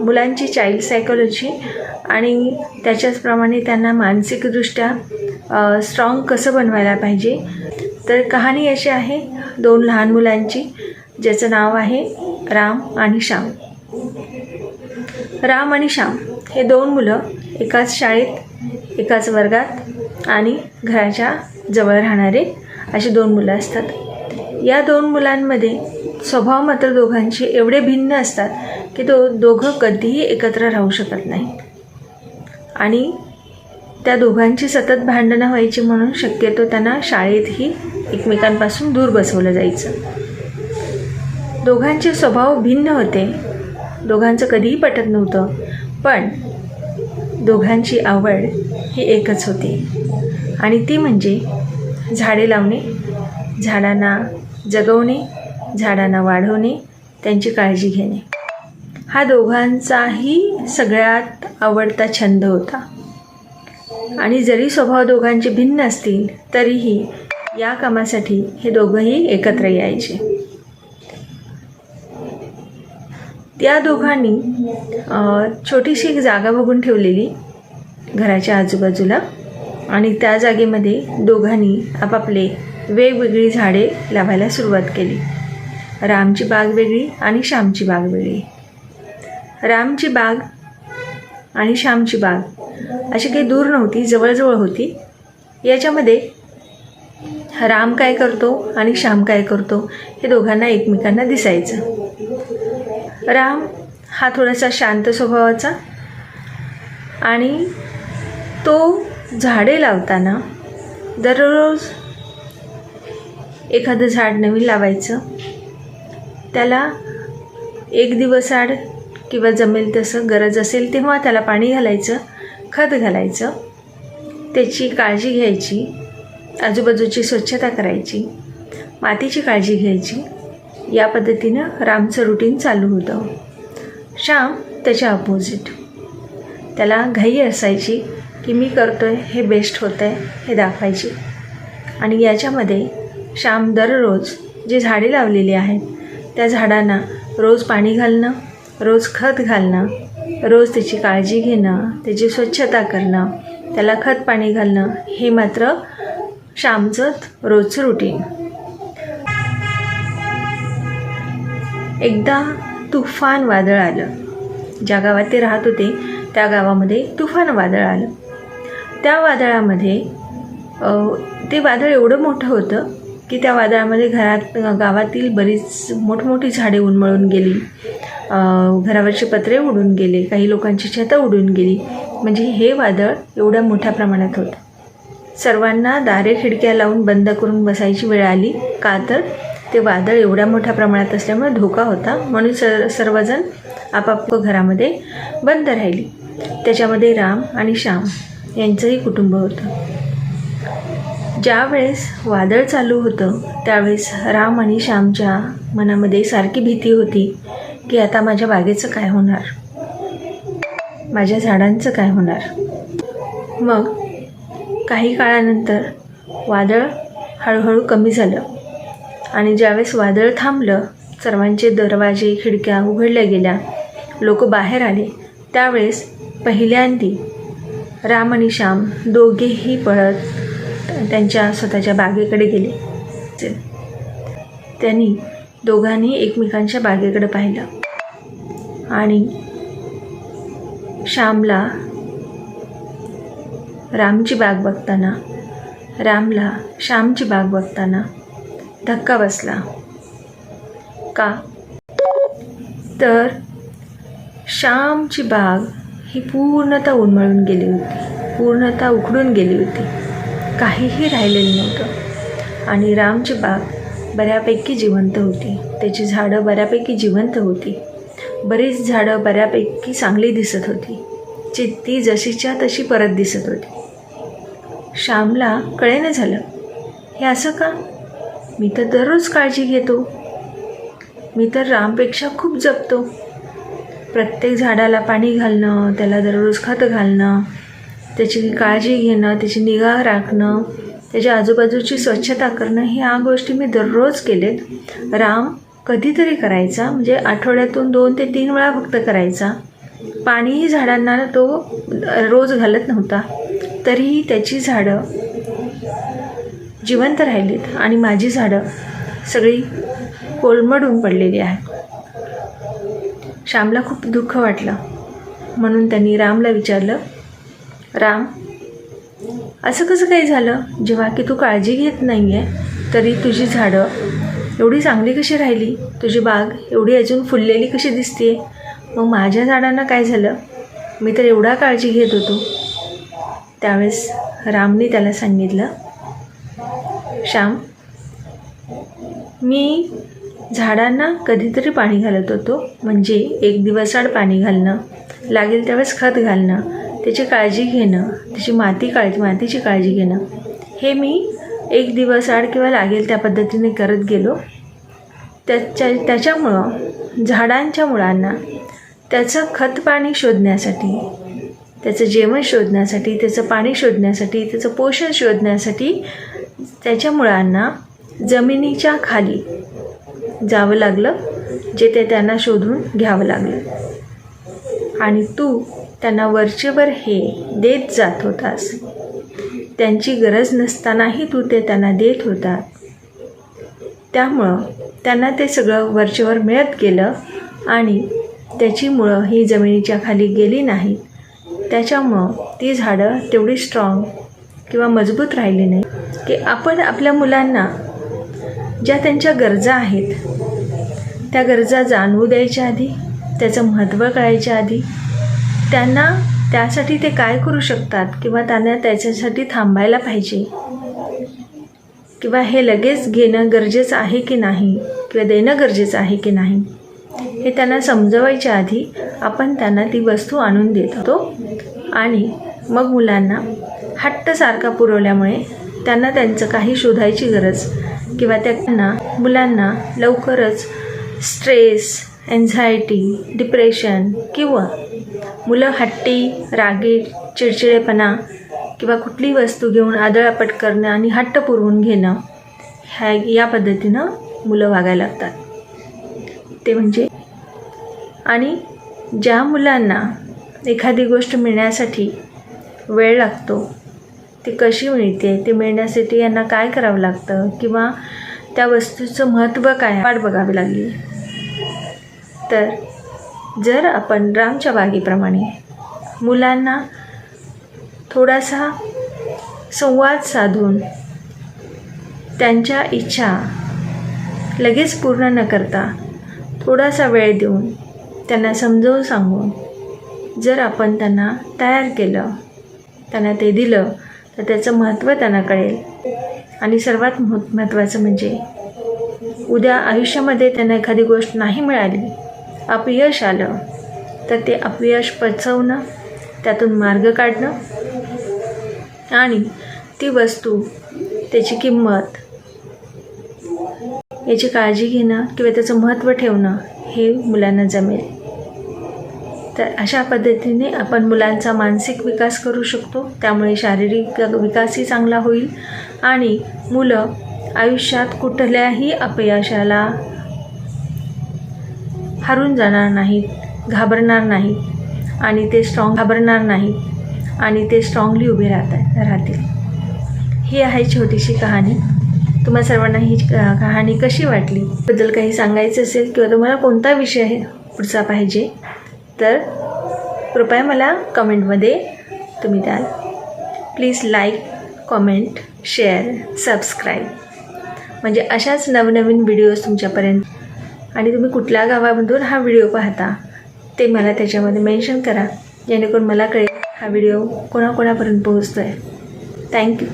मुलांची child psychology आणि त्याच्याचप्रमाणे त्यांना मानसिकदृष्ट्या स्ट्रॉंग कसं बनवायला पाहिजे. तर कहाणी अशी आहे दोन लहान मुलांची ज्याचं नाव आहे राम आणि श्याम. राम आणि श्याम हे दोन मुलं एकाच शाळेत एकाच वर्गात आणि घराच्या जवळ राहणारे अशी दोन मुलं असतात. या दोन मुलांमध्ये स्वभाव मात्र दोघांचे एवढे भिन्न असतात की तो दोघं कधीही एकत्र राहू शकत नाही. आणि त्या दोघांची सतत भांडणं व्हायची म्हणून शक्यतो त्यांना शाळेतही एकमेकांपासून दूर बसवलं जायचं. दोघांचे स्वभाव भिन्न होते. दोघांचं कधीही पटत नव्हतं. पण दोघांची आवड ही एकच होती. आणि ती म्हणजे झाडे लावणे झाडांना जगवणे झाडांना वाढवणे त्यांची काळजी घेणे. हा दोघांचाही सगळ्यात आवडता छंद होता. आणि जरी स्वभाव दोघांचे भिन्न असतील तरीही या कामासाठी हे दोघंही एकत्र यायचे. त्या दोघांनी छोटीशी एक जागा बघून ठेवलेली घराच्या आजूबाजूला आणि त्या जागेमध्ये दोघांनी आपापले वेगवेगळी झाडे लावायला सुरुवात केली. रामची बाग वेगळी आणि श्यामची बाग वेगळी. रामची बाग आणि श्यामची बाग अशी काही दूर नव्हती जवळजवळ होती. याच्यामध्ये राम काय करतो आणि श्याम काय करतो हे दोघांना एकमेकांना दिसायचं. राम हा थोडासा शांत स्वभावाचा आणि तो झाडे लावताना दररोज एखादं झाड नवीन लावायचं. त्याला एक दिवस आड किंवा जमेल तसं गरज असेल तेव्हा त्याला पाणी घालायचं खत घालायचं त्याची काळजी घ्यायची आजूबाजूची स्वच्छता करायची मातीची काळजी घ्यायची. या पद्धतीनं रामचं रुटीन चालू होतं. श्याम त्याच्या अपोजिट त्याला घाई असायची की मी करतो आहे हे बेस्ट होतं आहे हे दाखवायची. आणि याच्यामध्ये श्याम दररोज जे झाडे लावलेली आहेत त्या झाडांना रोज पाणी घालणं रोज खत घालणं रोज त्याची काळजी घेणं त्याची स्वच्छता करणं त्याला खत पाणी घालणं हे मात्र श्यामचं रोजचं रुटीन एकदा तुफान वादळ आलं. ज्या गावात ते राहत होते त्या गावामध्ये तुफान वादळ आलं. त्या वादळामध्ये ते वादळ एवढं मोठं होतं की त्या वादळामध्ये घरात गावातील बरीच मोठमोठी झाडे उन्मळून गेली. घरावरचे पत्रे उडून गेले. काही लोकांची छतं उडून गेली. म्हणजे हे वादळ एवढ्या मोठ्या प्रमाणात होतं. सर्वांना दारे खिडक्या लावून बंद करून बसायची वेळ आली. का तर? ते वादळ एवढ्या मोठ्या प्रमाणात असल्यामुळे धोका होता. म्हणून सर सर्वजण आपापल्या घरामध्ये बंद राहिली. त्याच्यामध्ये राम आणि श्याम यांचंही कुटुंब होतं. ज्यावेळेस वादळ चालू होतं त्यावेळेस राम आणि श्यामच्या मनामध्ये सारखी भीती होती की आता माझ्या बागेचं काय होणार? माझ्या झाडांचं काय होणार? मग काही काळानंतर वादळ हळूहळू कमी झालं आणि ज्यावेळेस वादळ थांबलं सर्वांचे दरवाजे खिडक्या उघडल्या गेल्या लोक बाहेर आले त्यावेळेस पहिल्यांदी राम आणि श्याम दोघेही पळत त्यांच्या स्वतःच्या बागेकडे गेले. त्यांनी दोघांनी एकमेकांच्या बागेकडे पाहिलं. आणि श्यामला रामची बाग बघताना रामला श्यामची बाग बघताना धक्का बसला. का? तर श्यामची बाग ही पूर्णतः उन्मळून गेली होती. पूर्णतः उखडून गेली होती. काहीही राहिलेलं नव्हतं. आणि रामची बाग बऱ्यापैकी जिवंत होती. त्याची झाडं बऱ्यापैकी जिवंत होती. बरीच झाडं बऱ्यापैकी चांगली दिसत होती. चित्ती जशीच्या तशी परत दिसत होती. श्यामला कळेनं झालं हे असं का? मी तर दररोज काळजी घेतो. मी तर रामपेक्षा खूप जपतो. प्रत्येक झाडाला पाणी घालणं त्याला दररोज खत घालणं त्याची काळजी घेणं त्याची निगा राखणं त्याच्या आजूबाजूची स्वच्छता करणं ह्या गोष्टी मी दररोज केलेत. राम कधीतरी करायचा म्हणजे आठवड्यातून दोन ते तीन वेळा फक्त करायचा. पाणीही झाडांना तो रोज घालत नव्हता. तरीही त्याची झाडं जिवंत राहिलीत आणि माझी झाडं सगळी कोलमडून पडलेली आहेत. श्यामला खूप दुःख वाटलं. म्हणून त्यांनी रामला विचारलं राम असं कसं काही झालं? जेव्हा की तू काळजी घेत नाही आहे तरी तुझी झाडं एवढी चांगली कशी राहिली? तुझी बाग एवढी अजून फुललेली कशी दिसते मग माझ्या झाडांना काय झालं? मी तर एवढा काळजी घेत होतो. त्यावेळेस रामने त्याला सांगितलं श्याम मी झाडांना कधीतरी पाणी घालत होतो. म्हणजे एक दिवसाआड पाणी घालणं लागेल त्यावेळेस खत घालणं. त्याची काळजी घेणं त्याची माती काळजी मातीची काळजी घेणं. हे मी एक दिवस आड किंवा लागेल त्या पद्धतीने करत गेलो. त्याच्या त्याच्यामुळं झाडांच्या मुळांना त्याचं खत पाणी शोधण्यासाठी त्याचं जेवण शोधण्यासाठी त्याचं पाणी शोधण्यासाठी त्याचं पोषण शोधण्यासाठी त्याच्या मुळांना जमिनीच्या खाली जावं लागलं जे ते त्यांना शोधून घ्यावं लागलं. आणि तू त्यांना वरचेवर हे देत जात होतास. त्यांची गरज नसतानाही तू ते त्यांना देत होता. त्यामुळं त्यांना ते सगळं वरचेवर मिळत गेलं आणि त्याची मुळं ही जमिनीच्या खाली गेली नाहीत त्याच्यामुळं ती झाडं तेवढी स्ट्रॉंग किंवा मजबूत राहिली नाही. की आपण आपल्या मुलांना ज्या त्यांच्या गरजा आहेत त्या गरजा जाणवू द्यायच्या आधी त्याचं महत्त्व कळायच्या आधी त्यांना त्यासाठी ते काय करू शकतात? किंवा त्यांना त्याच्यासाठी थांबायला पाहिजे? किंवा हे लगेच घेणं गरजेचं आहे की नाही? किंवा देणं गरजेचं आहे की नाही? हे त्यांना समजवायच्या आधी आपण त्यांना ती वस्तू आणून देत होतो. आणि मग मुलांना हट्टसारखा पुरवल्यामुळे त्यांना त्यांचं काही शोधायची गरज किंवा त्यांना मुलांना लवकरच स्ट्रेस एन्झायटी डिप्रेशन किंवा मुलं हट्टी रागीट चिडचिडेपणा किंवा कुठली वस्तू घेऊन आदळापट करणं आणि हट्ट पुरवून घेणं ह्या या पद्धतीनं मुलं वागायला लागतात. ते म्हणजे आणि ज्या मुलांना एखादी गोष्ट मिळण्यासाठी वेळ लागतो ती कशी मिळते ते मिळण्यासाठी यांना काय करावं लागतं किंवा त्या वस्तूचं महत्त्व काय वाट बघावी लागली. तर जर आपण रामच्या बागेप्रमाणे मुलांना थोडासा संवाद साधून त्यांच्या इच्छा लगेच पूर्ण न करता थोडासा वेळ देऊन त्यांना समजावून सांगून जर आपण त्यांना तयार केलं त्यांना ते दिलं तर त्याचं महत्त्व त्यांना कळेल. आणि सर्वात मह महत्त्वाचं म्हणजे उद्या आयुष्यामध्ये त्यांना एखादी गोष्ट नाही मिळाली अपयश आलं तर ते अपयश पचवणं त्यातून मार्ग काढणं. आणि ती वस्तू त्याची किंमत याची काळजी घेणं किंवा त्याचं महत्त्व ठेवणं हे मुलांना जमेल. तर अशा पद्धतीने आपण मुलांचा मानसिक विकास करू शकतो. त्यामुळे शारीरिक विकासही चांगला होईल. आणि मुलं आयुष्यात कुठल्याही अपयशाला हरून जाणार नाहीत घाबरणार नाहीत आणि ते स्ट्रॉंग घाबरणार नाहीत आणि ते स्ट्रॉंगली उभे राहतात राहतील. ही आहे छोटीशी कहाणी. तुम्हा सर्वांना ही कहाणी कशी वाटली? बद्दल काही सांगायचं असेल किंवा तुम्हाला कोणता विषय पुढचा पाहिजे तर कृपया मला कमेंटमध्ये तुम्ही द्याल. Please like comment share subscribe. म्हणजे अशाच नवनवीन व्हिडिओज तुमच्यापर्यंत आणि तुम्ही कुठल्या गावामधून हा व्हिडिओ पाहता ते मला त्याच्यामध्ये मेन्शन करा. जेणेकरून मला कळेल हा व्हिडिओ कोणाकोणापर्यंत पोहोचतो आहे थँक्यू